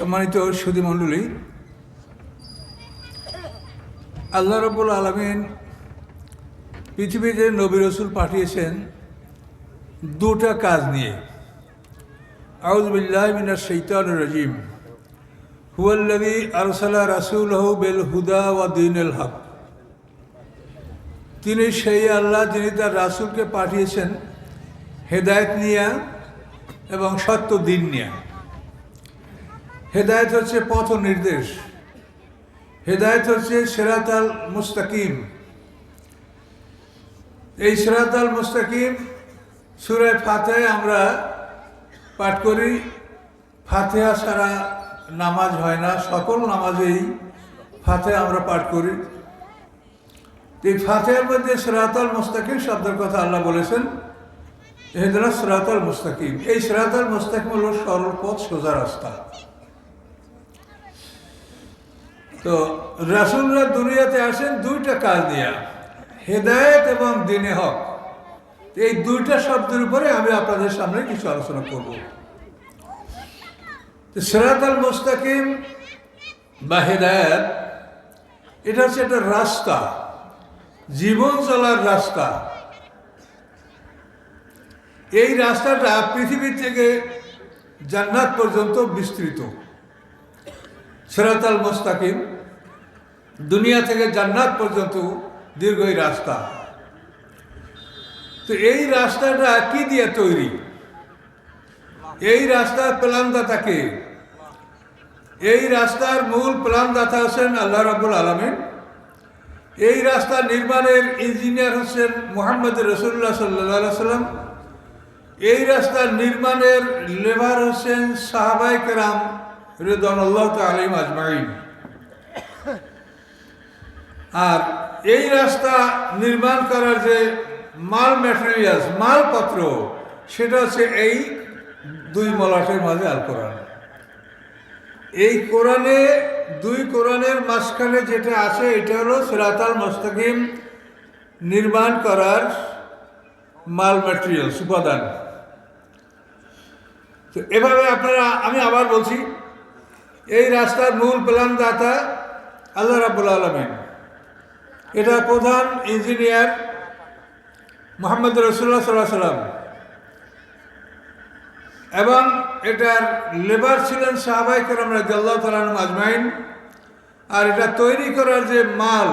সম্মানিত সুদী মণ্ডলী, আল্লাহ রব্বুল আলমিন পৃথিবীতে নবী রসুল পাঠিয়েছেন দুটা কাজ নিয়ে। আউজবিল্লাহ মিনার শৈতান রাজিম। হুয়াল্লাদি আরসালা রাসুল বেল হুদা ওয়া দিন এল হক। তিনি সেই আল্লাহ যিনি তার রাসুলকে পাঠিয়েছেন, হেদায়ত নিয়া এবং সত্য দিন নিয়া। হেদায়ত হচ্ছে পথ নির্দেশ। হেদায়ত হচ্ছে সেরাতাল মুস্তাকিম। এই সেরাতাল মুস্তাকিম সুরায় ফাতেহায় আমরা পাঠ করি, ফাতেহা ছাড়া নামাজ হয় না, সকল নামাজেই ফাতে আমরা পাঠ করি। এই ফাতেহার মধ্যে সেরাতাল মুস্তাকিম শব্দের কথা আল্লাহ বলেছেন হেদরা সেরাতাল মুস্তাকিম। এই সেরাতাল মুস্তাকিম হল সরল পথ, সোজা রাস্তা। তো রাসুলরা দুনিয়াতে আসেন, দুইটা কাজ নিয়ে। হেদায়েত এবং দিনে হক। এই দুইটা শব্দের উপরে আমি আপনাদের সামনে কিছু আলোচনা করব। সেরাত আল মুস্তাকিম বা হেদায়ত, এটা হচ্ছে একটা রাস্তা। জীবন চলার রাস্তা। এই রাস্তাটা পৃথিবী থেকে জান্নাত পর্যন্ত বিস্তৃত। সেরাত আল মোস্তাকিম, দুনিয়া থেকে জান্নাত পর্যন্ত দীর্ঘ এই রাস্তা। তো এই রাস্তাটা কি দিয়ে তৈরি? এই রাস্তার প্লানদাতাকে এই রাস্তার মূল প্লানদাতা হচ্ছেন আল্লাহ রাবুল আলমিন। এই রাস্তা নির্মাণের ইঞ্জিনিয়ার হচ্ছেন মোহাম্মদ রসুল্লাহ সাল্লা সাল্লাম এই রাস্তার নির্মাণের লেবার হোসেন সাহাবাই কেরাম রেদনুল্লাহ তালিম আজমাইন। আর এই রাস্তা নির্মাণ করার যে মাল ম্যাটেরিয়ালস মালপত্র, সেটা হচ্ছে এই দুই মলাটের মাঝে আল কোরআন। এই কোরআনে, দুই কোরআনের মাঝখানে যেটা আছে, এটা হলো সিরাতাল মোস্তাকিম নির্মাণ করার মাল ম্যাটেরিয়ালস উপাদান। তো এভাবে আপনারা, আমি আবার বলছি এই রাস্তার মূল প্ল্যান দাতা আল্লাহ রাবুল আলমিন। এটা প্রধান ইঞ্জিনিয়ার মোহাম্মদ রসুল্লাহ সাল্লাহ সাল্লাম এবং এটার লেবার ছিলেন সাহাবাই কেরাম রাজ্লাহ তালাম আজমাইন। আর এটা তৈরি করার যে মাল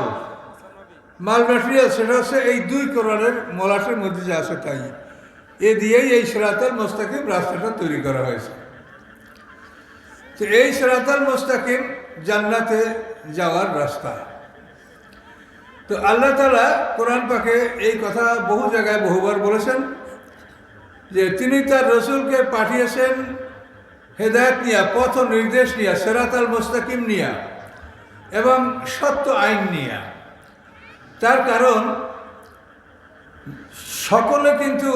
মাল ম্যাটেরিয়াল সেটা হচ্ছে এই দুই কোরআনের মলাটের মধ্যে যে আছে তাই। এ দিয়েই এই সেরাতাল মোস্তাকিম রাস্তাটা তৈরি করা হয়েছে। তো এই সেরাতাল মোস্তাকিম জান্নাতে যাওয়ার রাস্তা। তো আল্লাহ তালা কোরআন পাকে এই কথা বহু জায়গায় বহুবার বলেছেন যে তিনি তার রসুলকে পাঠিয়েছেন হেদায়ত নিয়া, পথ নির্দেশ নিয়া, সেরাতাল মোস্তাকিম নিয়া এবং সত্য আইন নিয়া। তার কারণ সকলে কিন্তু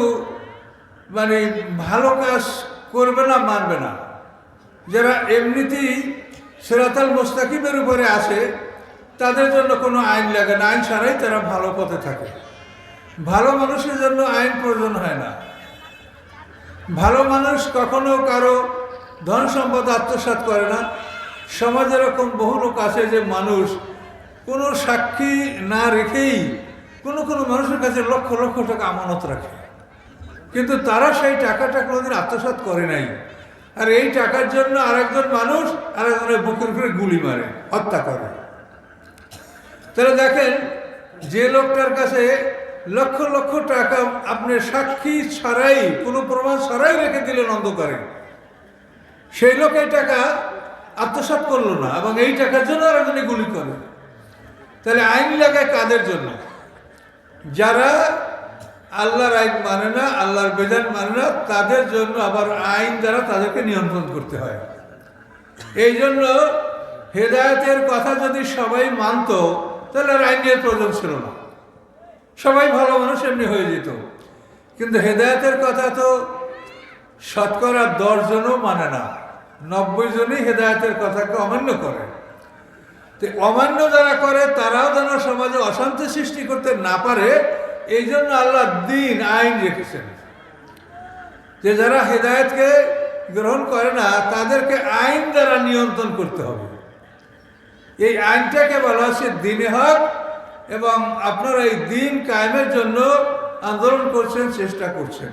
মানে ভালো কাজ করবে না, মানবে না। যারা এমনিতেই সেরাতাল মোস্তাকিমের উপরে আসে তাদের জন্য কোনো আইন লাগে না। আইন ছাড়াই তারা ভালো পথে থাকে। ভালো মানুষের জন্য আইন প্রয়োজন হয় না। ভালো মানুষ কখনো কারও ধন সম্পদ আত্মসাৎ করে না। সমাজে এরকম বহু লোক আছে যে মানুষ কোনো সাক্ষী না রেখেই কোনো কোনো মানুষের কাছে লক্ষ লক্ষ টাকা আমানত রাখে। কিন্তু তারা সেই টাকাটা কোনোদিন আত্মসাৎ করে নাই। আর এই টাকার জন্য আরেকজন মানুষ আরেকজনের বুকের উপরে গুলি মারে, হত্যা করে। তাহলে দেখেন, যে লোকটার কাছে লক্ষ লক্ষ টাকা আপনি সাক্ষী ছাড়াই, কোনো প্রমাণ ছাড়াই রেখে দিলেন অন্ধকারে। সেই লোক এই টাকা আত্মসাৎ করল না এবং এই টাকার জন্য আরেকজনে গুলি করে। তাহলে আইন লাগায় কাদের জন্য? যারা আল্লাহর আইন মানে না, আল্লাহর বেদান মানে না, তাদের জন্য আবার আইন দ্বারা তাদেরকে নিয়ন্ত্রণ করতে হয়। এই জন্য হেদায়তের কথা যদি সবাই মানত, তাহলে আর আইনের প্রয়োজন ছিল না। সবাই ভালো মানুষ এমনি হয়ে যেত। কিন্তু হেদায়তের কথা তো শতকরা দশজনও মানে না, নব্বই জনই হেদায়তের কথাকে অমান্য করে। তো অমান্য যারা করে, তারাও যেন সমাজে অশান্তি সৃষ্টি করতে না পারে এই জন্য আল্লাহ দিন, আইন রেখেছেন। যে যারা হেদায়তকে গ্রহণ করে না, তাদেরকে আইন দ্বারা নিয়ন্ত্রণ করতে হবে। এই আইনটাকে বলা হচ্ছে দিনে হক, এবং আপনারা এই দিন কায়েমের জন্য আন্দোলন করছেন, চেষ্টা করছেন।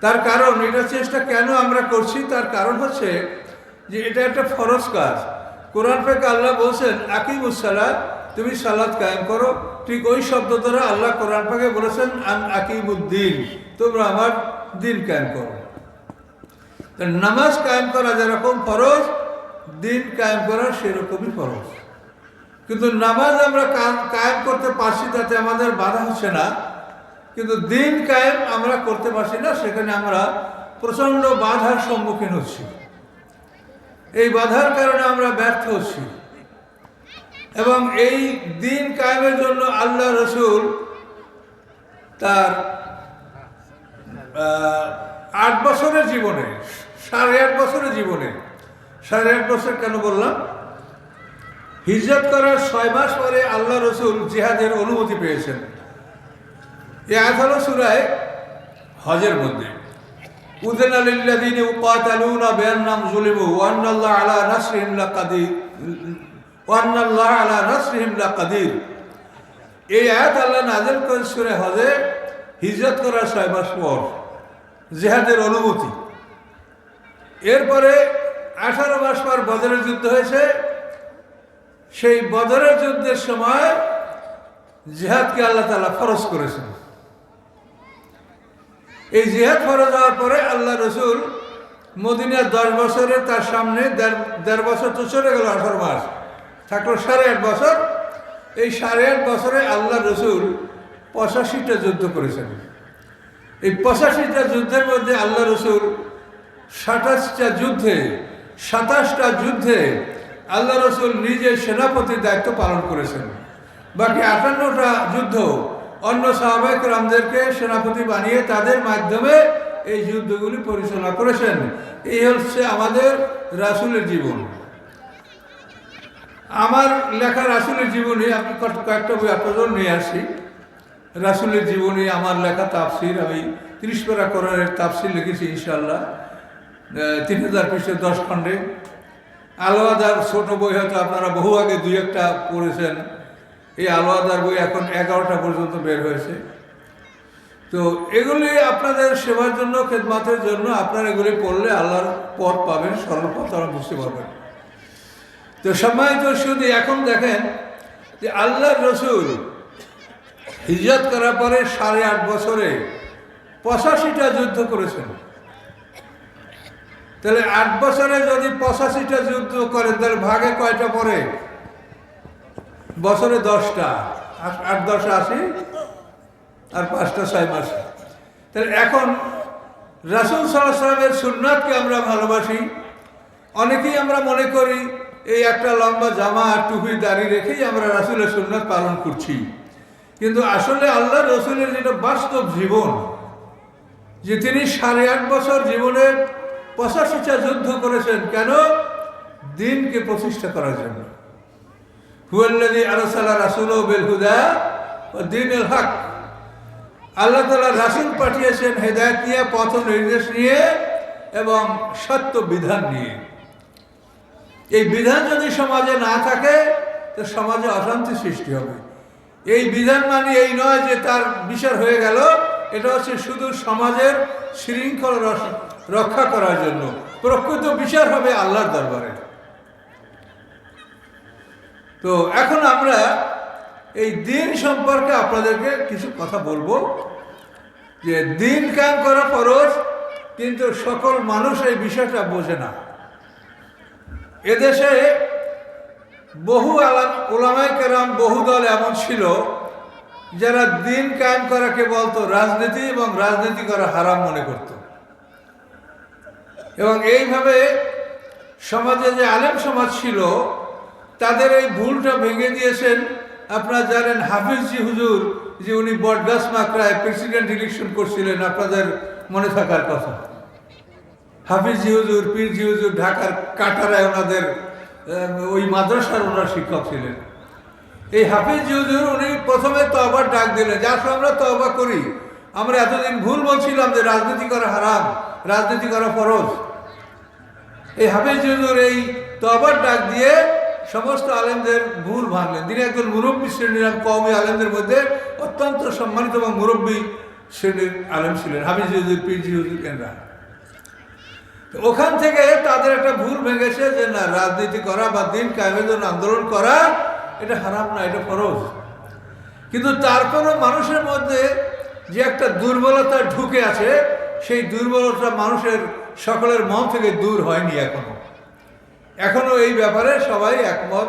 তার কারণ, এটা চেষ্টা কেন আমরা করছি? তার কারণ হচ্ছে যে এটা একটা ফরজ কাজ। কোরআন থেকে আল্লাহ বলছেন আকিমুসালাদ তুমি সালাদ কায়েম করো। ঠিক ওই শব্দ দ্বারা আল্লাহ কোরআন পাকে বলেছেন, আন আকিমুদ্দিন তোমরা আমার দিন কায়েম করো। নামাজ কায়েম করা যেরকম ফরজ, দিন কায়েম করা সেরকমই ফরজ। কিন্তু নামাজ আমরা কায়েম করতে পারছি তাতে আমাদের বাধা হচ্ছে না, কিন্তু দিন কায়েম আমরা করতে পারছি না, সেখানে আমরা প্রচণ্ড বাধার সম্মুখীন হচ্ছি। এই বাধার কারণে আমরা ব্যর্থ হচ্ছি। এবং এই দিন কায়েমের জন্য আল্লাহ রসুল তার আট বছরের জীবনে, সাড়ে আট বছরের জীবনে, সাড়ে আট বছর কেন বললাম? হিজরত করার ছয় মাস পরে আল্লাহ রসুল জিহাদের অনুমতি পেয়েছেন। এ আয়াত সুরায় হজের মধ্যে। উদেন আলিল্লাদিন উকাতালুনা বিআন্নাম যুলিমু ওয়া আন্নাল্লাহ আলা নাসরিহিম লাকাদির ওয়া আন্নাল্লাহ আলা নাসরিহিম লাকাদির এই আয়াত আল্লাহ ছয় মাস পর, জিহাদের অনুমতি। এরপরে আঠারো মাস পর বদরের যুদ্ধ হয়েছে। সেই বদরের যুদ্ধের সময় জিহাদকে আল্লাহ তালা ফরজ করেছেন। এই জিহাদ ফরজ হওয়ার পরে আল্লাহ রসুল মদিনার দশ বছরে তার সামনে দেড় বছর তো চলে গেল আঠারো মাস। থাকল সাড়ে আট বছর। এই সাড়ে আট বছরে আল্লাহ রসুল পঁচাশিটা যুদ্ধ করেছেন। এই পঁচাশিটা যুদ্ধের মধ্যে আল্লাহ রসুল সাতাশটা যুদ্ধে সাতাশটা যুদ্ধে আল্লাহ রসুল নিজে সেনাপতির দায়িত্ব পালন করেছেন। বাকি আটান্নটা যুদ্ধ অন্য সাহাবাহিক রামদেরকে সেনাপতি বানিয়ে তাদের মাধ্যমে এই যুদ্ধগুলি পরিচালনা করেছেন। এই হচ্ছে আমাদের রাসুলের জীবন। আমার লেখা রাসুলের জীবনী, আমি কয়েকটা বই আপনাদের নিয়ে আসি। রাসুলের জীবনী, আমার লেখা তাফসির, আমি তিরিশ পারা কোরআনের তাফসির লিখেছি ইনশাল্লাহ তিন হাজার পৃষ্ঠে দশ খণ্ডে। আলোয়াদার ছোট বই হয়তো আপনারা বহু আগে দুই একটা পড়েছেন। এই আলোয়াদার বই এখন এগারোটা পর্যন্ত বের হয়েছে। তো এগুলি আপনাদের সেবার জন্য, খেদমাতের জন্য, আপনারা এগুলি পড়লে আল্লাহর পথ পাবেন সরল পথ আপনারা বুঝতে পারবেন। তো সম্মানিত শুধু এখন দেখেন যে আল্লাহর রসুল হিজরত করার পরে সাড়ে আট বছরে পঁচাশিটা যুদ্ধ করেছেন। তাহলে আট বছরে যদি পঁচাশিটা যুদ্ধ করেন, তাহলে ভাগে কয়টা পরে বছরে দশটা। আট- দশ আশি, আর পাঁচটা ছয় মাস। তাহলে এখন রাসুল সাল্লামের সুন্নাতকে আমরা ভালোবাসি। অনেকেই আমরা মনে করি এই একটা লম্বা জামা আর টুপি দাঁড়িয়ে রেখেই আমরা রাসুলের সুন্নাত পালন করছি। কিন্তু আসলে আল্লাহ রসুলের যেটা বাস্তব জীবন, যে তিনি সাড়ে আট বছর জীবনের পঁচাশিটা যুদ্ধ করেছেন, কেন? দিনকে প্রতিষ্ঠা করার জন্য। হুয়াল্লাদি আরসালা রাসুল বেল হুদা ও দিন এল হক। আল্লাহ তালা রাসুল পাঠিয়েছেন হেদায়ত নিয়ে পথ নির্দেশ নিয়ে এবং সত্য বিধান নিয়ে। এই বিধান যদি সমাজে না থাকে, তো সমাজে অশান্তি সৃষ্টি হবে। এই বিধান মানে এই নয় যে তার বিচার হয়ে গেল, এটা হচ্ছে শুধু সমাজের শৃঙ্খলা রক্ষা করার জন্য। প্রকৃত বিচার হবে আল্লাহর দরবারে। তো এখন আমরা এই দিন সম্পর্কে আপনাদেরকে কিছু কথা বলব। যে দিন কায়েম করা ফরজ, কিন্তু সকল মানুষ এই বিষয়টা বোঝে না। এদেশে বহু আলাম ওলামাই কেরাম, বহু দল এমন ছিল যারা দিন কায়েম করাকে বলতো রাজনীতি এবং রাজনীতি করা হারাম মনে করত। এবং এইভাবে সমাজে যে আলেম সমাজ ছিল, তাদের এই ভুলটা ভেঙে দিয়েছেন। আপনারা জানেন হাফিজজি হুজুর, যে উনি বটগাছ মাকড়ায় প্রেসিডেন্ট ইলেকশন করছিলেন, আপনাদের মনে থাকার কথা। হাফিজি হুজুর পীরজি হুজুর, ঢাকার কাটারায় ওনাদের ওই মাদ্রাসার ওনার শিক্ষক ছিলেন। এই হাফিজি হুজুর, উনি প্রথমে তবার ডাক দিলেন যার সঙ্গে আমরা তবা করি। আমরা এতদিন ভুল বলছিলাম যে রাজনীতি করা হারাম, রাজনীতি করা ফরজ। এই হাফিজ হুজুর এই তবার ডাক দিয়ে সমস্ত আলেমদের ভুল ভাঙলেন। তিনি একজন মুরব্বী শ্রেণির কওমি আলেমদের মধ্যে অত্যন্ত সম্মানিত এবং মুরব্বী শ্রেণির আলেম ছিলেন, হাফিজ হুজুর পিজি হুজুর, এনরা। তো ওখান থেকে তাদের একটা ভুল ভেঙেছে যে না, রাজনীতি করা বা দিন কায়েমের জন্য আন্দোলন করা, এটা হারাম না, এটা ফরজ। কিন্তু তারপরও মানুষের মধ্যে যে একটা দুর্বলতা ঢুকে আছে, সেই দুর্বলতা মানুষের সকলের মন থেকে দূর হয়নি এখনও। এখনও এই ব্যাপারে সবাই একমত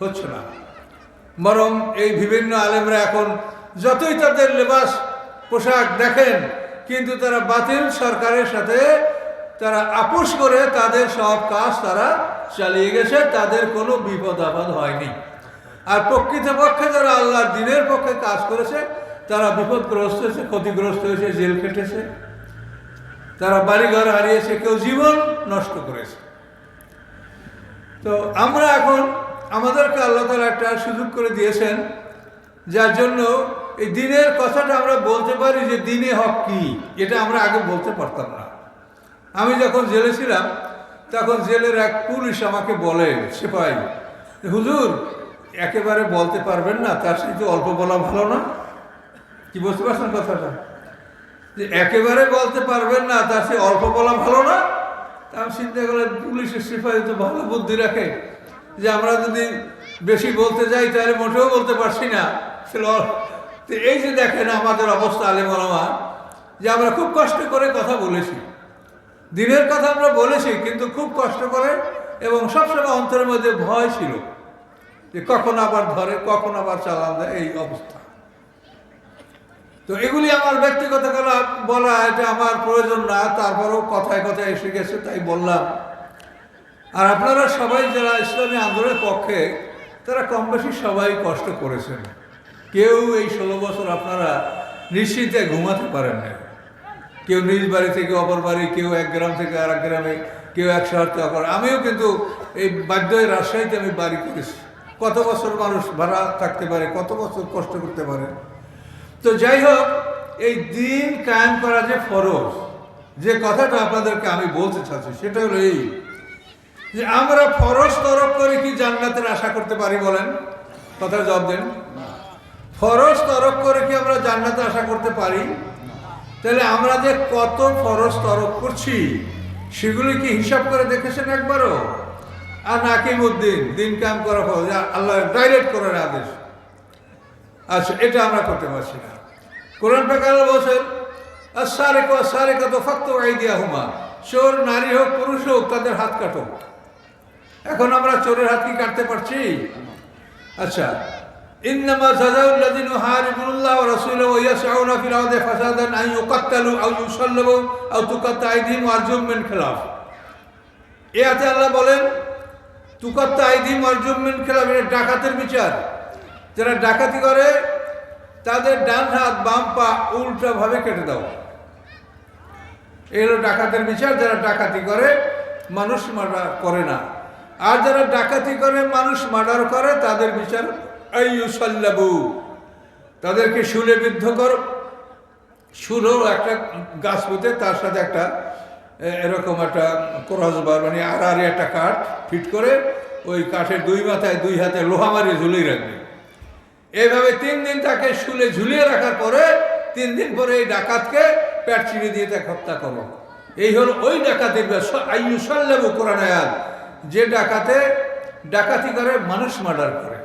হচ্ছে না। বরং এই বিভিন্ন আলেমরা এখন যতই তাদের লেবাস পোশাক দেখেন, কিন্তু তারা বাতিল সরকারের সাথে তারা আপোষ করে তাদের সব কাজ তারা চালিয়ে গেছে, তাদের কোনো বিপদ আপদ হয়নি। আর প্রকৃতপক্ষে যারা আল্লাহর দিনের পক্ষে কাজ করেছে, তারা বিপদগ্রস্ত হয়েছে, ক্ষতিগ্রস্ত হয়েছে, জেল কেটেছে তারা বাড়িঘর হারিয়েছে, কেউ জীবন নষ্ট করেছে। তো আমরা এখন আমাদেরকে আল্লাহ তালা একটা সুযোগ করে দিয়েছেন, যার জন্য এই দিনের কথাটা আমরা বলতে পারি যে দিনে হক কি, এটা আমরা আগে বলতে পারতাম না। আমি যখন জেলে ছিলাম, তখন জেলের এক পুলিশ আমাকে বলে সেপাই হুজুর, একেবারে বলতে পারবেন না, তার সাথে অল্প বলা ভালো না। কি বুঝতে পারছেন কথাটা? যে একেবারে বলতে পারবেন না, তার সে অল্প বলা ভালো না। আমি চিন্তা করে পুলিশের সিপাহী তো ভালো বুদ্ধি রাখে। যে আমরা যদি বেশি বলতে যাই, তাহলে মোটেও বলতে পারছি না। এই যে দেখেন আমাদের অবস্থা, আলেমা যে আমরা খুব কষ্ট করে কথা বলেছি। দিনের কথা আমরা বলেছি, কিন্তু খুব কষ্ট করে এবং সবসময় অন্তরের মধ্যে ভয় ছিল যে কখন আবার ধরে, কখন আবার চালান দেয়, এই অবস্থা। তো এগুলি আমার ব্যক্তিগত কথা বলা, এটা আমার প্রয়োজন না, তারপরেও কথায় কথায় এসে গেছে, তাই বললাম। আর আপনারা সবাই যারা ইসলামী আন্দোলনের পক্ষে, তারা কম বেশি সবাই কষ্ট করেছেন। কেউ এই ষোলো বছর আপনারা নিশ্চিন্তে ঘুমাতে পারেন না কেউ নিজ বাড়ি থেকে অপর বাড়ি, কেউ এক গ্রাম থেকে আর এক গ্রামে, কেউ এক শহর থেকে অপর। আমিও কিন্তু এই বাধ্য হয়ে রাজশাহীতে আমি বাড়ি করেছি। কত বছর মানুষ ভাড়া থাকতে পারে, কত বছর কষ্ট করতে পারে। তো যাই হোক, এই দিন কায়েম করা যে ফরজ, যে কথাটা আপনাদেরকে আমি বলতে চাচ্ছি, সেটা হলো এই যে আমরা ফরজ তরফ করে কি জান্নাতের আশা করতে পারি বলেন? কথা জবাব দেন। ফরজ তরফ করে কি আমরা জান্নাতের আশা করতে পারি? তাহলে আমরা যে কত ফরজ তরফ করছি, সেগুলি কি হিসাব করে দেখেছেন একবারও? আর নাকিম উদ্দিন, দিন কাম করা ফরজ আল্লাহ ডাইরেক্ট করার আদেশ। আচ্ছা এটা আমরা করতে পারছি না। কোরআন প্রকার বলছেন সারে কো সারে কত ফক্ত আইডিয়া হুমা চোর, নারী হোক, পুরুষ হোক, তাদের হাত কাটো। এখন আমরা চোরের হাত কি কাটতে পারছি? আচ্ছা ইন্নামা জাযাউল্লাযিনা ইউহারিবুল্লাহ ওয়া রাসূলাহু ওয়া ইয়াসউনা ফিল আরদি ফাসাদান আন ইউকাত্তালু আও ইউসাল্লাবু আও তুকাত্তা আইদিহিম ওয়া আরজুলুহুম মিন খিলাফ এ আয়াতে আল্লাহ বলেন, তুকাত্তা আইদিহিম ওয়া আরজুলুহুম মিন খিলাফ এটা ডাকাতের বিচার। যারা ডাকাতি করে, তাদের ডান হাত, বাম পা উল্টাভাবে কেটে দাও। এই হলো ডাকাতের বিচার। যারা ডাকাতি করে, মানুষ মার্ডার করে না। আর যারা ডাকাতি করে, মানুষ মার্ডার করে, তাদের বিচার তাদেরকে শুলে বিদ্ধ কর। শুলো একটা গাছ পুঁতে, তার সাথে একটা এরকম একটা ক্রসবার মানে আড়াআড়ি একটা কাঠ ফিট করে ওই কাঠের দুই মাথায় দুই হাতে লোহা মারিয়ে ঝুলিয়ে রাখবে। এইভাবে তিন দিন তাকে শুলে ঝুলিয়ে রাখার পরে তিন দিন পরে এই ডাকাতকে পেট চিড়ে দিয়ে তাকে হত্যা করো। এই হলো ওই ডাকাতের আইয়ুসাল্লাবু কোরআন আয়াত। যে ডাকাতে ডাকাতি করে, মানুষ মার্ডার করে।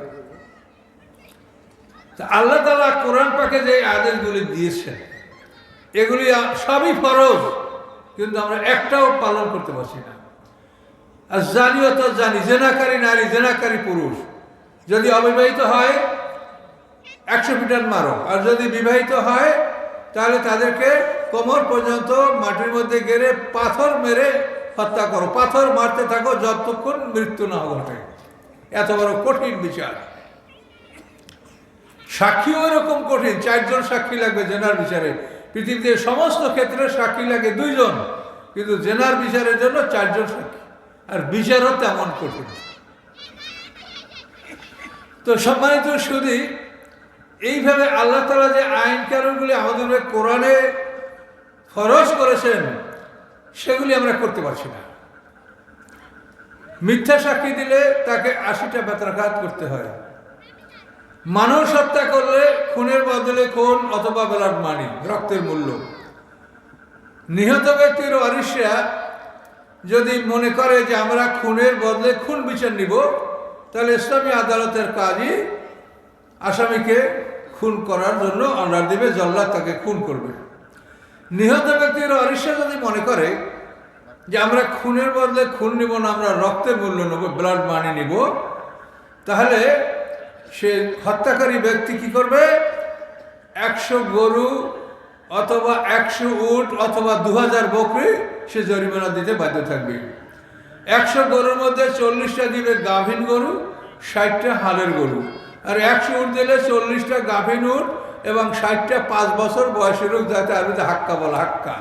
আল্লাহ তালা কোরআন পাকে যে আদেশগুলি দিয়েছেন, এগুলি সবই ফরজ, কিন্তু আমরা একটাও পালন করতে পারছি না। আর জানিও তো জানি জেনাকারী নারী, জেনাকারী পুরুষ, যদি অবিবাহিত হয়, একশো মিটার মারো, আর যদি বিবাহিত হয়, তাহলে তাদেরকে কোমর পর্যন্ত মাটির মধ্যে গেড়ে পাথর মেরে হত্যা করো। পাথর মারতে থাকো যতক্ষণ মৃত্যু না ঘটে এত বড় কঠিন বিচার। সাক্ষীও এরকম কঠিন, চারজন সাক্ষী লাগবে জেনার বিচারে। পৃথিবীতে সমস্ত ক্ষেত্রে সাক্ষী লাগে দুইজন, কিন্তু জেনার বিচারের জন্য চারজন সাক্ষী। আর বিচারও তেমন কঠিন। তো সম্মানিত শুধু এইভাবে আল্লাহ তালা যে আইন কানুনগুলি আমাদের কোরআনে ফরজ করেছেন, সেগুলি আমরা করতে পারছি না। মিথ্যা সাক্ষী দিলে তাকে আশিটা বেত্রাঘাত করতে হয়। মানুষ হত্যা করলে খুনের বদলে খুন অথবা ব্লাড মানি, রক্তের মূল্য। নিহত ব্যক্তির অরিষ্যা যদি মনে করে যে আমরা খুনের বদলে খুন বিচার নিব, তাহলে ইসলামী আদালতের কাজই আসামিকে খুন করার জন্য অর্ডার দেবে, জল্লাদ তাকে খুন করবে। নিহত ব্যক্তির অরিষ্যা যদি মনে করে যে আমরা খুনের বদলে খুন নিব না, আমরা রক্তের মূল্য নেব ব্লাড মানি নিব, তাহলে সে হত্যাকারী ব্যক্তি কি করবে? একশো গরু অথবা একশো উট অথবা দু হাজার বকরি সে জরিমানা দিতে বাধ্য থাকবে। একশো গরুর মধ্যে চল্লিশটা দিবে গাভীন গরু, ষাটটা হালের গরু। আর একশো উট দিলে চল্লিশটা গাভীন উট এবং ষাটটা পাঁচ বছর বয়সের লোক যাতে আরবিতে হাক্কা বলা হাক্কা।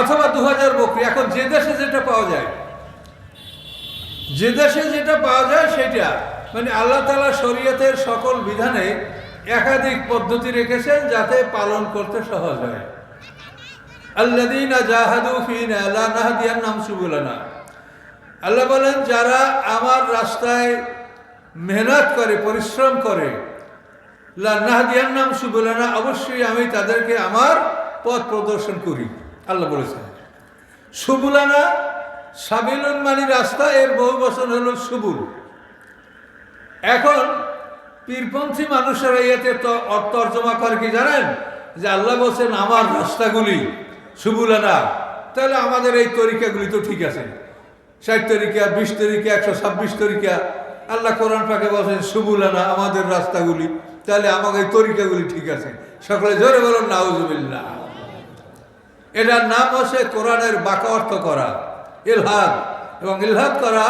অথবা দু হাজার বকরি। এখন যে দেশে যেটা পাওয়া যায় যে দেশে যেটা পাওয়া যায় সেটা। মানে আল্লাহ তালা শরীয়তের সকল বিধানে একাধিক পদ্ধতি রেখেছেন যাতে পালন করতে সহজ হয়। আল্লাদিনা জাহাদু ফিনা নাহদিয়ান নাম সুবুলানা। আল্লাহ বলেন, যারা আমার রাস্তায় মেহনত করে, পরিশ্রম করে, লা নাম সুবুলানা, অবশ্যই আমি তাদেরকে আমার পথ প্রদর্শন করি। আল্লাহ বলেছেন। সুবুলানা সাবিলুন মানি রাস্তা এর বহু বছর হলো সুবুল। এখন পীরপন্থী মানুষেরা ইয়েতে তর্জমা করে কি জানেন? যে আল্লাহ বলছেন, আমার রাস্তাগুলি সুবুলানা তাহলে আমাদের এই তরিকাগুলি তো ঠিক আছে। ষাট তরিকা, বিশ তরিকা, একশো ছাব্বিশ তরিকা। আল্লাহ কোরআন পাকে বলছেন সুবুলানা আমাদের রাস্তাগুলি। তাহলে আমাদের এই তরিকাগুলি ঠিক আছে। সকলে জোরে বলুন, নাউজুবিল্লাহ। এটার নাম হচ্ছে কোরআনের বাঁকা অর্থ করা। ইলহাদ। এবং ইলহাদ করা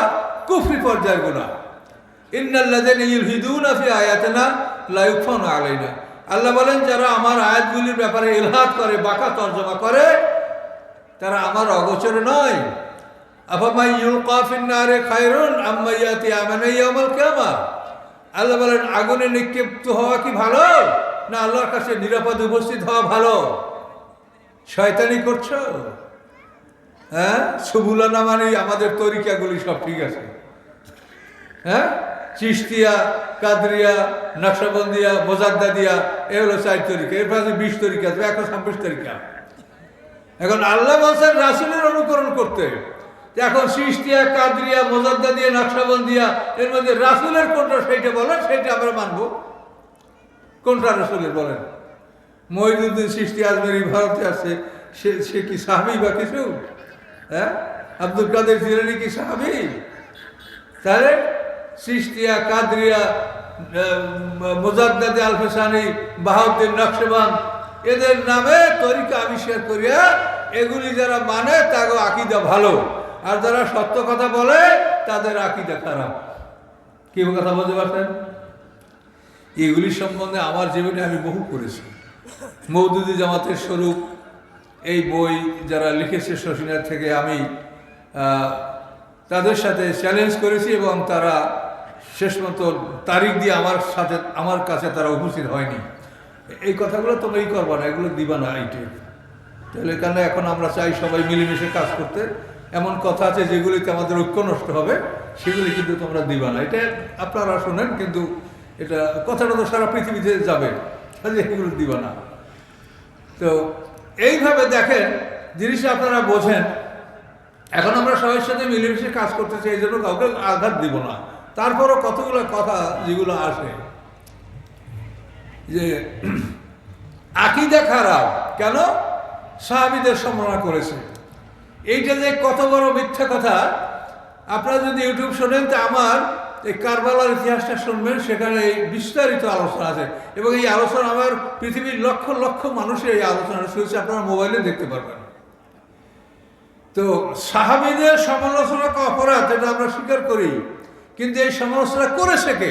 কুফরি পর্যায়ের গুণা ইন্নাল্লাযিন ইউলহিদুনা ফি আয়াতিনা লা ইউফানু আলাইনা। আল্লাহ বলেন, যারা আমার আয়াতগুলির ব্যাপারে ইলহাদ করে, বাঁকা তর্জমা করে, তারা আমার অগোচরে নয়। আফামাই ইউলকা ফিন নারে খায়রুন, আম্মা ইয়াতি আমানা ইয়াউমাল কিয়ামা আল্লাহ বলেন, আগুনে নিক্ষিপ্ত হওয়া কি ভালো? না, আল্লাহর কাছে নিরাপদ উপস্থিত হওয়া ভালো? শয়তানি করছ? হ্যাঁ? সুবুলানা মানে আমাদের তরিকাগুলি সব ঠিক আছে। হ্যাঁ? চিস্তিয়া কাদরিয়া, নকশবন্দিয়া, মোজাদ্দাদিয়া, এ হলো চার তরিকা। এরপর আছে বিশ তরিকা আছে একশো ছাব্বিশ তরিকা। এখন আল্লাহ বলছেন রাসুলের অনুকরণ করতে। এখন সৃষ্টিয়া কাদরিয়া মোজাদ্দা দিয়ে নকশাবন্দিয়া, এর মধ্যে রাসুলের কোনটা সেইটা বলেন সেটা আমরা মানব। কোনটা রাসুলের বলেন? মহিদুদ্দিন সৃষ্টি আজমেরি ভারতে আছে, সে সে কি সাহাবি বা কিছু? হ্যাঁ? আব্দুল কাদের জিরানি কি সাহাবি? তাহলে সৃষ্টিয়া, কাদরিয়া মোজাদ্দাদে আলফেসানি, বাহাউদ্দিন নকশবান, এদের নামে তরিকা আবিষ্কার করিয়া এগুলি যারা মানে তাগো আকিদা ভালো। আর যারা সত্য কথা বলে, তাদের আকিদা খারাপ। কি কথা বলতে পারছেন? এগুলি সম্বন্ধে আমার জীবনে আমি বহু করেছি মৌদুদি জামাতের স্বরূপ এই বই যারা লিখেছে শশীনার থেকে আমি তাদের সাথে চ্যালেঞ্জ করেছি এবং তারা শেষ মতো তারিখ দিয়ে আমার সাথে, আমার কাছে তারা উপস্থিত হয়নি। এই কথাগুলো তোমরা এই করবা না, এগুলো দিবা না এইটি তাহলে কেন এখন আমরা চাই সবাই মিলেমিশে কাজ করতে? এমন কথা আছে যেগুলিতে আমাদের ঐক্য নষ্ট হবে, সেগুলি কিন্তু তোমরা দিবা না। এটা আপনারা শোনেন, কিন্তু এটা কথাটা তো সারা পৃথিবীতে যাবে কাজে এগুলো দিবা না। তো এইভাবে দেখেন, জিনিসটা আপনারা বোঝেন। এখন আমরা সবার সাথে মিলেমিশে কাজ করতে চাই এই জন্য কাউকে আঘাত দিব না। তারপরও কতগুলো কথা যেগুলো আসে, যে আকিদা খারাপ, কেন? সাহাবিদের সম্মাননা করেছে। এইটা যে কত বড় মিথ্যা কথা, আপনারা যদি ইউটিউব শোনেন, তো আমার এই কারবালার ইতিহাসটা শুনবেন, সেখানে এই বিস্তারিত আলোচনা আছে। এবং এই আলোচনা আমার পৃথিবীর লক্ষ লক্ষ মানুষের এই আলোচনা শুনেছে আপনারা মোবাইলে দেখতে পারবেন। তো সাহাবিদের সমালোচনা অপরাধ, এটা আমরা স্বীকার করি। কিন্তু এই সমালোচনা করেছে কে?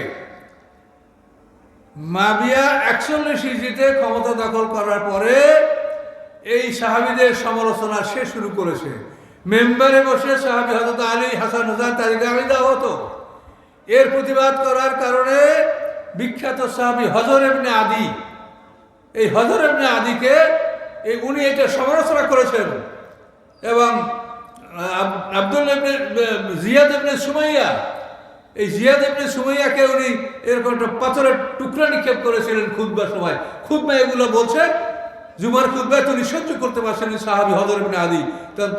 মাবিয়া একচল্লিশ ইজিতে ক্ষমতা দখল করার পরে এই সাহাবিদের সমালোচনা সে শুরু করেছে। মেম্বারে বসে সাহাবি হজরত আলী হাসান হাসান তাদেরকে আমি দেওয়া হতো। এর প্রতিবাদ করার কারণে বিখ্যাত সাহাবি হজর এমনি আদি, এই হজর এমনি আদিকে, এই উনি এটা সমালোচনা করেছেন এবং আব্দুল জিয়াদ ইবনে সুমাইয়া, এই জিয়াদ ইবনে সুমাইয়াকে উনি এরকম একটা পাথরের টুকরা নিক্ষেপ করেছিলেন খুদবার সময়। খুদবা এগুলো বলছে, জুমার খুদবায় তিনি সহ্য করতে পারছেন সাহাবি হজর ইবনে আদি।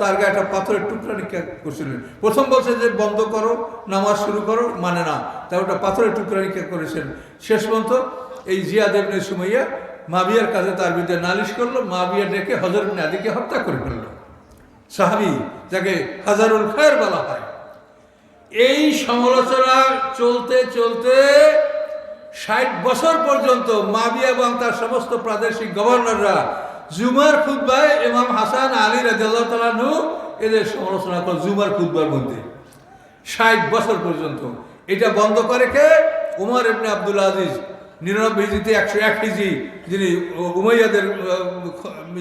তার গায়ে একটা পাথরের টুকরা নিক্ষেপ করছিলেন। প্রথম বলছে যে বন্ধ করো, নামাজ শুরু করো মানে না। তাই ওটা পাথরের টুকরা নিক্ষেপ করেছেন। শেষ পর্যন্ত এই জিয়াদ ইবনে সুমাইয়া মাবিয়ার কাছে তার বিরুদ্ধে নালিশ করল, মাবিয়া ডেকে হজর ইবনে আদিকে হত্যা করে ফেলল। সাহাবি, যাকে হাজারুল খায়ের বলা হয়। এই সমালোচনা চলতে চলতে ষাট বছর পর্যন্ত মাবিয়া এবং তার সমস্ত প্রাদেশিক গভর্নররা জুমার খুদ্বায় ইমাম হাসান আলী রাজিয়াল্লাহ তালানু এদের সমালোচনা করে জুমার খুদ্বার মধ্যে। ষাট বছর পর্যন্ত। এটা বন্ধ করে কে? উমর ইবনে আব্দুল আজিজ। নিরানব্বই হিজিতে একশো এক হিজি যিনি উমাইয়াদের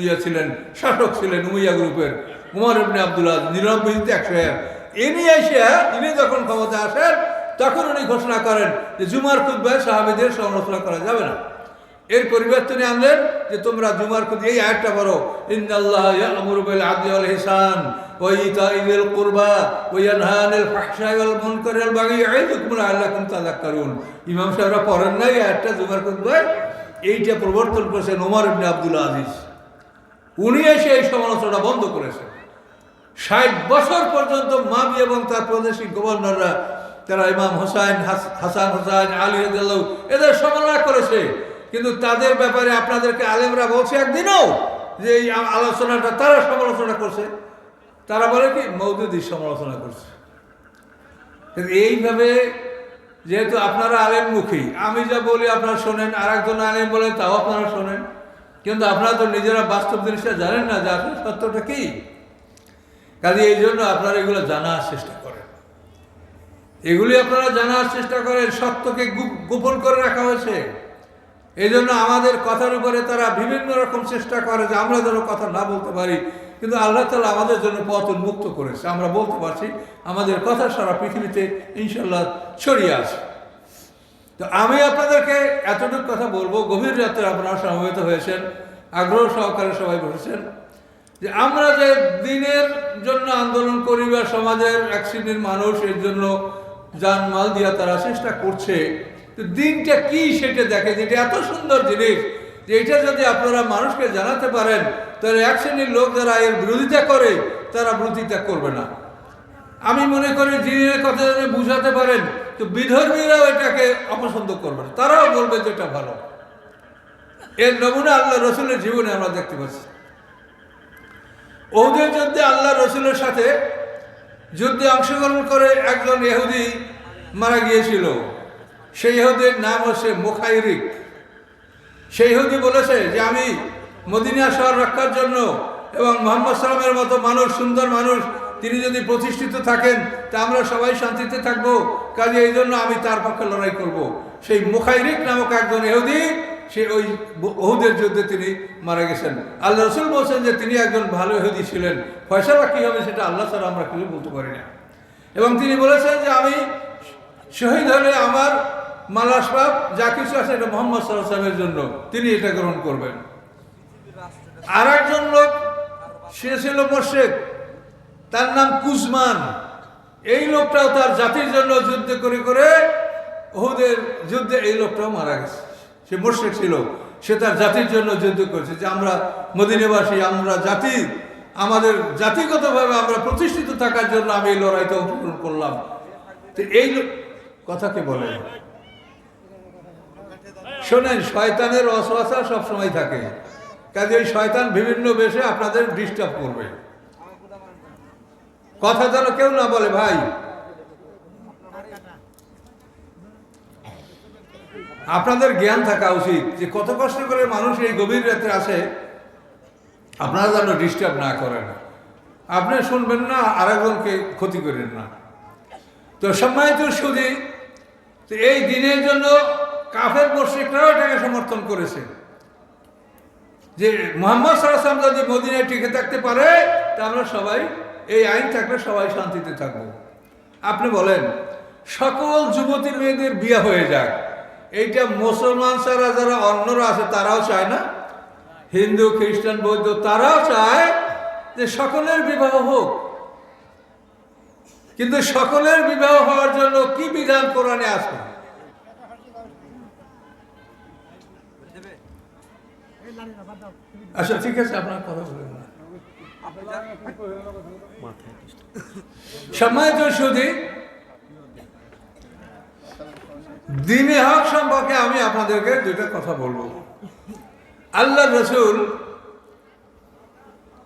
ইয়ে ছিলেন, শাসক ছিলেন উমাইয়া গ্রুপের, উমর ইবনে আব্দুল আজিজ, নিরানব্বই হিজিতে একশো এক। ইনি এসে, ইনি যখন ক্ষমতা আসেন, তখন উনি ঘোষণা করেন যে জুমার খুদ্বায় সাহাবিদের সমালোচনা করা যাবে না। এর পরিবর্তনে আনলেন যে তোমরা জুমার খুদ এই আয়াতটা বলো ইন্নাল্লাহ ইয়ামুরু বিল আদলি ওয়াল ইহসান, ওয়া ইতাই যিল কুরবা, ওয়া ইয়ানহা আনিল ফাহশাই ওয়াল মুনকারি, ওয়াল বাগি ইয়াইদুকুম লাআল্লাকুম তাযাক্কারুন। ইমাম সাহেবরা পড়েন নাই এই আয়াতটা জুমার খুতবায় এইটা প্রবর্তন করেছেন ওমর ইবনে আব্দুল আজিজ। উনি এসে এই সমালোচনা বন্ধ করেছেন। ষাট বছর পর্যন্ত মাবি এবং তার প্রাদেশিক গভর্নররা, তারা ইমাম হোসাইন হাসান হোসাইন, আলী এদের সমালোচনা করেছে। কিন্তু তাদের ব্যাপারে আপনাদেরকে আলেমরা বলছে একদিনও যে এই আলোচনাটা, তারা সমালোচনা করছে। তারা বলে কি? মৌদুদি সমালোচনা করছে। কিন্তু এইভাবে যেহেতু আপনারা আলেমমুখী, আমি যা বলি আপনারা শোনেন আর একজন আলেম বলে তাও আপনারা শোনেন। কিন্তু আপনারা তো নিজেরা বাস্তব জিনিসটা জানেন না যে আসলে সত্যটা কী। কাজে এই জন্য আপনারা এগুলো জানার চেষ্টা করেন। এগুলি আপনারা জানার চেষ্টা করেন, সত্যকে গোপন করে রাখা হয়েছে। এই জন্য আমাদের কথার উপরে তারা বিভিন্ন রকম চেষ্টা করে যে আমরা যেন কথা না বলতে পারি। কিন্তু আল্লাহ তালা আমাদের জন্য পথ উন্মুক্ত করেছে। আমরা বলতে পারছি, আমাদের কথা সারা পৃথিবীতে ইনশাল্লাহ ছড়িয়ে আছে। তো আমি আপনাদেরকে এতটুকু কথা বলব। গভীর রাত্রে আপনারা সমবেত হয়েছেন, আগ্রহ সহকারে সবাই বসেছেন যে আমরা যে দিনের জন্য আন্দোলন করি বা সমাজের এক মানুষ, এর জন্য জানমাল দিয়া তারা চেষ্টা করছে তো দিনটা কি সেটা দেখে যেটা এত সুন্দর জিনিস, যে এটা যদি আপনারা মানুষকে জানাতে পারেন, তাহলে এক শ্রেণির লোক যারা এর বিরোধিতা করে, তারা বিরোধিতা করবে না। আমি মনে করি দিনের কথা যদি বুঝাতে পারেন, তো বিধর্মীরাও এটাকে অপছন্দ করবে না। তারাও বলবে যে এটা ভালো। এর নমুনা আল্লাহ রসুলের জীবনে আমরা দেখতে পাচ্ছি। ওদের যুদ্ধে আল্লাহ রসুলের সাথে যুদ্ধে অংশগ্রহণ করে একজন এহুদি মারা গিয়েছিল। সেই নাম হচ্ছে মুখাইরিক। সেই বলেছে যে আমি মদিনা শহর রক্ষার জন্য এবং মোহাম্মদ সালামের মতো মানুষ, সুন্দর মানুষ, তিনি যদি প্রতিষ্ঠিত থাকেন, তা আমরা সবাই শান্তিতে থাকব। কাজে এই জন্য আমি তার পক্ষে লড়াই করব। সেই মুখাইরিক নামক একজন ইহুদি, সে ওই ওহুদের যুদ্ধে তিনি মারা গেছেন। আল্লাহ রসুল বলছেন যে তিনি একজন ভালো ইহুদি ছিলেন। ফয়সালা কী হবে সেটা আল্লাহ ছাড়া আমরা কিছু বলতে পারি না। এবং তিনি বলেছেন যে আমি শহীদ হলে আমার মালাসবাব যা কিছু আছে এটা মোহাম্মদ সাল্লাহ সাহেবের জন্য। তিনি এটা গ্রহণ করবেন। আর একজন লোক, সে ছিল মোর্শেক। তার নাম কুসমান এই লোকটাও তার জাতির জন্য যুদ্ধ করে করে ওহুদের যুদ্ধে এই লোকটাও মারা গেছে। সে মোর্শেক ছিল। সে তার জাতির জন্য যুদ্ধ করেছে যে আমরা মদিনেবাসী, আমরা জাতি। আমাদের জাতিগতভাবে আমরা প্রতিষ্ঠিত থাকার জন্য আমি এই লড়াইতে অংশগ্রহণ করলাম। তো এই কথাকে বলে? শোনেন, শয়তানের অসবাসা সবসময় থাকে। কাজে ওই শয়তান বিভিন্ন বেশে আপনাদের ডিস্টার্ব করবে। কথা যেন কেউ না বলে, ভাই। আপনাদের জ্ঞান থাকা উচিত যে কত কষ্ট করে মানুষ এই গভীর রাত্রে আসে, আপনারা যেন ডিস্টার্ব না করেন। আপনি শুনবেন না, আরেকজনকে ক্ষতি করেন না। তো সুদী তো এই দিনের জন্য কাফের মুশ্রিকরাও এটাকে সমর্থন করেছে। যে মোহাম্মদ সাল্লাম যদি মদিনায় টিকে থাকতে পারে তা আমরা সবাই, এই আইন থাকলে সবাই শান্তিতে থাকব। আপনি বলেন, সকল যুবতী মেয়েদের বিয়ে হয়ে যাক, এইটা মুসলমান ছাড়া যারা অন্যরা আছে তারাও চায় না? হিন্দু, খ্রিস্টান, বৌদ্ধ, তারাও চায় যে সকলের বিবাহ হোক। কিন্তু সকলের বিবাহ হওয়ার জন্য কি বিধান কোরআনে আছে? আচ্ছা ঠিক আছে, আপনার কথা না। সম্মানিত সুদী দিনে হক সম্পর্কে আমি আপনাদেরকে দুইটা কথা বলব। আল্লাহ রসুল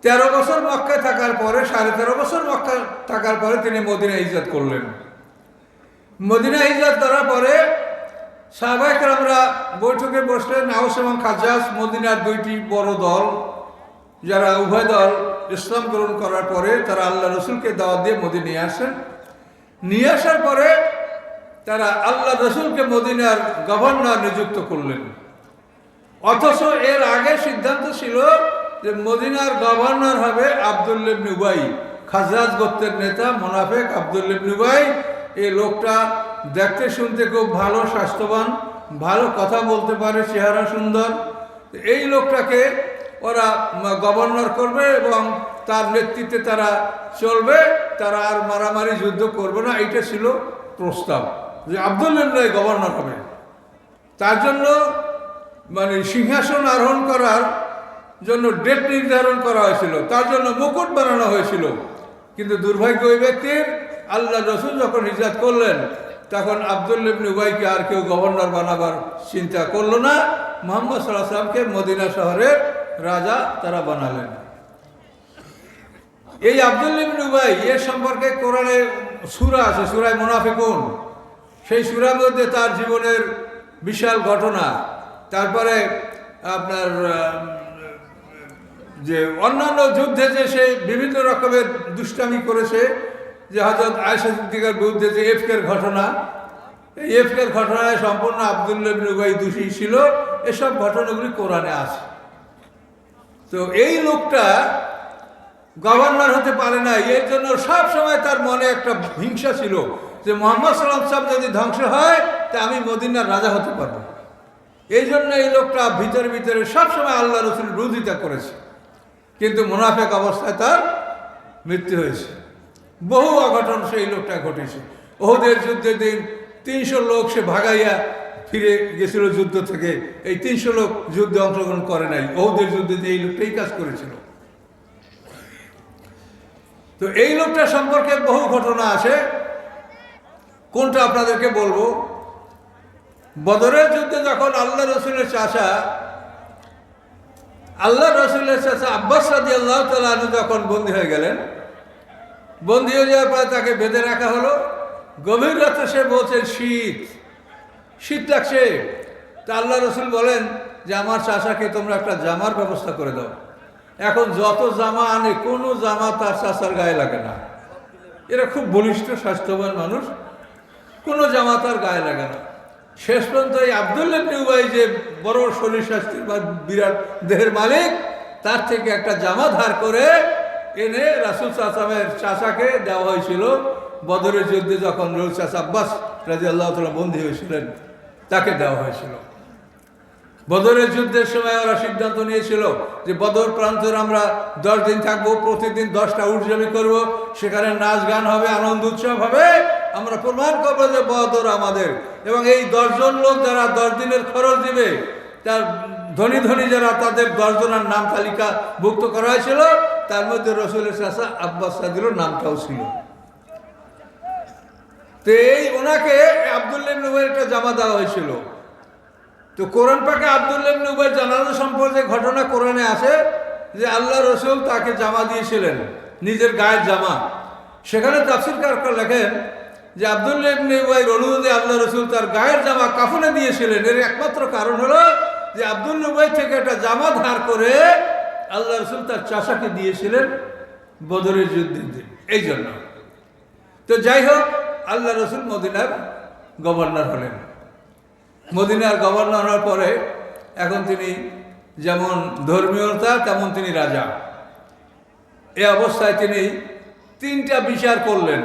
তেরো বছর মক্কায় থাকার পরে, সাড়ে তেরো বছর মক্কা থাকার পরে তিনি মদিনা ইজাত করলেন। মদিনা ইজাত করার পরে সাহবাহিক আমরা বৈঠকে বসলেন আউস এবং খাজাস মদিনার দুইটি বড় দল, যারা উভয় দল ইসলাম গ্রহণ করার পরে তারা আল্লাহ রসুলকে দাওয়াত দিয়ে মদিনা নিয়ে আসেন। নিয়ে আসার পরে তারা আল্লাহ রসুলকে মদিনার গভর্নর নিযুক্ত করলেন। অথচ এর আগে সিদ্ধান্ত ছিল যে মদিনার গভর্নর হবে আবদুল্লেব নুবাই খাজরাজ গোত্রের নেতা, মোনাফেক আবদুল্লেব নুবাই এই লোকটা দেখতে, শুনতে খুব ভালো, স্বাস্থ্যবান, ভালো কথা বলতে পারে, চেহারা সুন্দর। এই লোকটাকে ওরা গভর্নর করবে এবং তার নেতৃত্বে তারা চলবে, তারা আর মারামারি যুদ্ধ করবে না, এইটা ছিল প্রস্তাব যে আবদুল্লেব নুবাই গভর্নর হবে। তার জন্য মানে সিংহাসন আরোহণ করার জন্য ডেট নির্ধারণ করা হয়েছিল। তার জন্য মুকুট বানানো হয়েছিল। কিন্তু দুর্ভাগ্য ওই ব্যক্তির আল্লাহ রসুল যখন হিজাত করলেন তখন আবদুল্লিবন উবাইকে আর কেউ গভর্নর বানাবার চিন্তা করল না। মোহাম্মদ সাল্লাহ সাল্লামকে মদিনা শহরের রাজা তারা বানালেন। এই আবদুল্লিবন উবাই এ সম্পর্কে কোরআনে সুরা আছে, সুরায় মুনাফিকুন। সেই সুরার মধ্যে তার জীবনের বিশাল ঘটনা। তারপরে আপনার যে অন্যান্য যুদ্ধে যে সে বিভিন্ন রকমের দুষ্টামি করেছে যে হজরত আয়সা সিদ্দিকার বিরুদ্ধে যে এফকের ঘটনা, এই এফকের ঘটনায় সম্পূর্ণ আবদুল্লাহ বিনুবাই দোষী ছিল। এসব ঘটনাগুলি কোরআনে আছে। তো এই লোকটা গভর্নর হতে পারে না, এর জন্য সব সময় তার মনে একটা হিংসা ছিল যে মোহাম্মদ সাল্লাম সাহেব যদি ধ্বংস হয়, তা আমি মদিনার রাজা হতে পারব। এই জন্য এই লোকটা ভিতরে ভিতরে সবসময় আল্লাহ রসুল বিরোধিতা করেছে। কিন্তু মুনাফেক অবস্থায় তার মৃত্যু হয়েছে। বহু অঘটন সেই লোকটা ঘটেছে। ওহুদের যুদ্ধের দিন তিনশো লোক সে ভাগাইয়া ফিরে গেছিল যুদ্ধ থেকে। এই তিনশো লোক যুদ্ধে অংশগ্রহণ করে নাই। ওহুদের যুদ্ধে এই লোকটাই কাজ করেছিল। তো এই লোকটা সম্পর্কে বহু ঘটনা আছে। কোনটা আপনাদেরকে বলব? বদরের যুদ্ধে যখন আল্লাহ রসুলের চাষা আল্লাহ রসুলের চাষা আব্বাস রাদি আল্লাহ তালু যখন বন্দী হয়ে গেলেন বন্দী হয়ে যাওয়ার পরে তাকে বেঁধে রাখা হলো। গভীর রাতে সে বলছে, শীত শীত লাগছে। তা আল্লাহ রসুল বলেন যে, আমার চাষাকে তোমরা একটা জামার ব্যবস্থা করে দাও। এখন যত জামা আনে, কোনো জামা তার চাষার গায়ে লাগে না। এরা খুব বলিষ্ঠ, স্বাস্থ্যবান মানুষ। কোনো জামা তার গায়ে লাগে না। শেষ পর্যন্ত এই আবদুল্লাহ নিউবাই যে বড় শরীর স্বাস্থ্যের বা বিরাট দেহের মালিক, তার থেকে একটা জামা ধার করে এনে রাসুল চাচামের চাচাকে দেওয়া হয়েছিল। বদরের যুদ্ধে যখন রুল চাচা আব্বাস রাজি আল্লাহ তালা বন্দী হয়েছিলেন, তাকে দেওয়া হয়েছিল। বদরের যুদ্ধের সময় ওরা সিদ্ধান্ত নিয়েছিল যে বদর প্রান্তর আমরা দশ দিন থাকব, প্রতিদিন দশটা উৎসবই করব, সেখানে নাচ গান হবে, আনন্দ উৎসব হবে। আমরা প্রমাণ করব যে বদর আমাদের। এবং এই দশজন লোক যারা দশ দিনের খরচ দিবে তার ধনী ধনী যারা তাদের দশজনের নাম তালিকা ভুক্ত করা হয়েছিল, তার মধ্যে রসুলের শাসা আব্বাস সাদিরও নামটাও ছিল। তো এই ওনাকে আবদুল্লাহ নবের একটা জামা দেওয়া হয়েছিল। তো কোরআন পাকে আবদুল্লাহ উবাই জানানো সম্পর্কে ঘটনা কোরআনে আছে যে আল্লাহ রসুল তাকে জামা দিয়েছিলেন, নিজের গায়ের জামা। সেখানে তাফসির কারকার লেখেন যে আবদুল্লাহ উবাইর অনুরোধে আল্লাহ রসুল তার গায়ের জামা কাফনে দিয়েছিলেন। এর একমাত্র কারণ হলো যে আব্দুল উবাই থেকে একটা জামা ধার করে আল্লাহ রসুল তার চাষাকে দিয়েছিলেন বদরের যুদ্ধের দিন এই জন্য। তো যাই হোক, আল্লাহ রসুল মদিনার গভর্নর হলেন। মদিনার গভর্নর হওয়ার পরে এখন তিনি যেমন ধর্মীয়তা তেমন তিনি রাজা। এ অবস্থায় তিনি তিনটা বিচার করলেন।